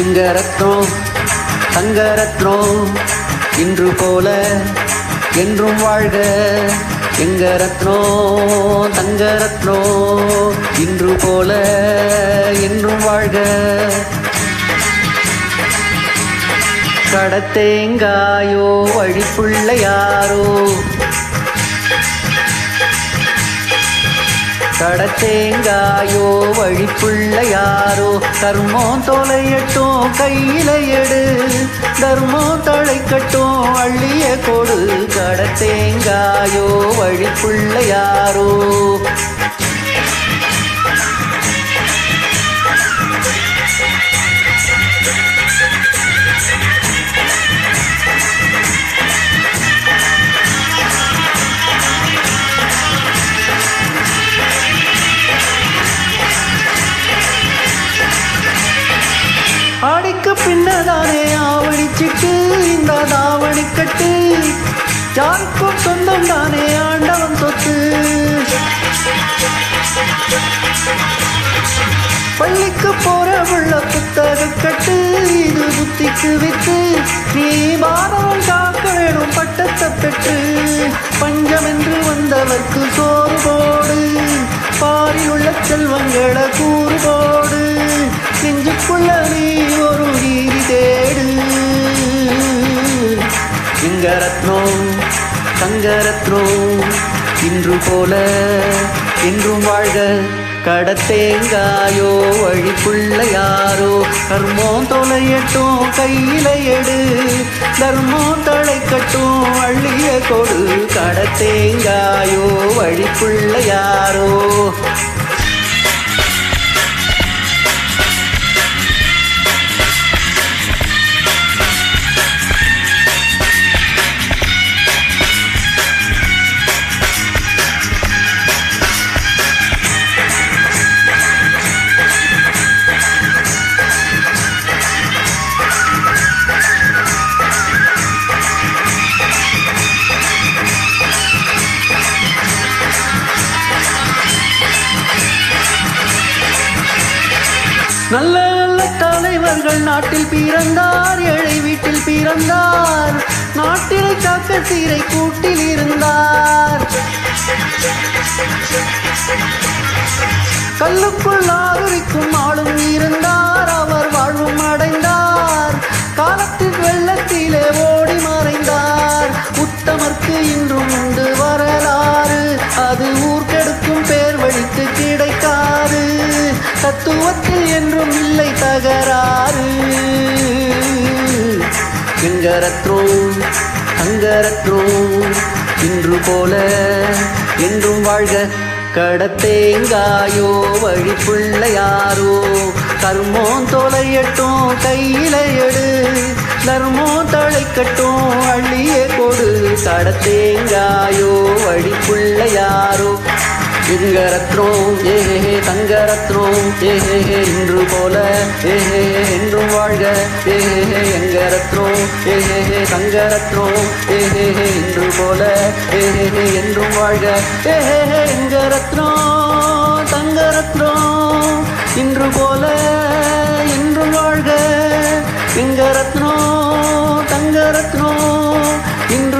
சிங்க ரத்னம் தங்க ரத்னம் இன்று போல என்றும் வாழ்க. எங்க ரத்னம் தங்க ரத்னம் இன்று போல என்றும் வாழ்க. கடத்தேங்காயோ வழிப்புள்ள யாரோ கடத்தேங்காயோ வழிப்புள்ள யாரோ தர்மம் தொலையட்டும் கையில எடு. தர்மம் தழைக்கட்டும் அள்ளிய கொடு. கடத்தேங்காயோ வழிப்புள்ள யாரோ பின்னதானே ஆவணிச்சிட்டு இந்த தாவணி கட்டு. யாருக்கும் சொந்தம் தானே ஆண்டவன் சொத்து. பள்ளிக்கு போற உள்ள புத்தக கட்டு இது புத்திக்கு வித்து. நீ மாதவன் காக்க வேணும் பட்டத்தை பெற்று. பஞ்சம் என்று வந்தவர்க்கு சோ இங்க ரத்னம் இன்று போல என்றும் வாழ்க. கடத்தேங்காயோ வழிக்குள்ள யாரோ. கர்மம் தொலையட்டும் கையில எடு. தர்மம் தழைக்கட்டும் அள்ளிய கொடு. கடத்தேங்காயோ வழிக்குள்ள யாரோ. வீரர்கள் நாட்டில் பிறந்தார் ஏழை வீட்டில் பிறந்தார் நாட்டினை காக்க சீரை கூட்டில் இருந்தார். கல்லுக்குள் ஆதரிக்கும் ஆளும் இருந்தார் அவர் வாழ்வும் தத்துவத்தில் என்றும் இல்லை தகராறு. எங்க ரத்னம் இன்று போல என்றும் வாழ்க. கடத்தேங்காயோ வழிப்புள்ள யாரோ கர்மம் தொலையட்டும் கையில எடு. தர்மோ தழைக்கட்டும் அள்ளியே கொடு கடத்தேங்காயோ வழிப்புள்ள எங்க ரத்னம் ஏஹே தங்க ரத்னம் ஏஹே இன்று போல. ஏஹே என்றும் வாழ்க. ஏஹே எங்க ரத்னம் ஏஹே தங்க ரத்னம் ஏஹே இன்று போல. ஏஹே என்றும் வாழ்க. ஏஹே எங்க ரத்னம் தங்க ரத்னம் இன்று போல என்றும் வாழ்க. எங்க ரத்னம் தங்க ரத்னம் இன்று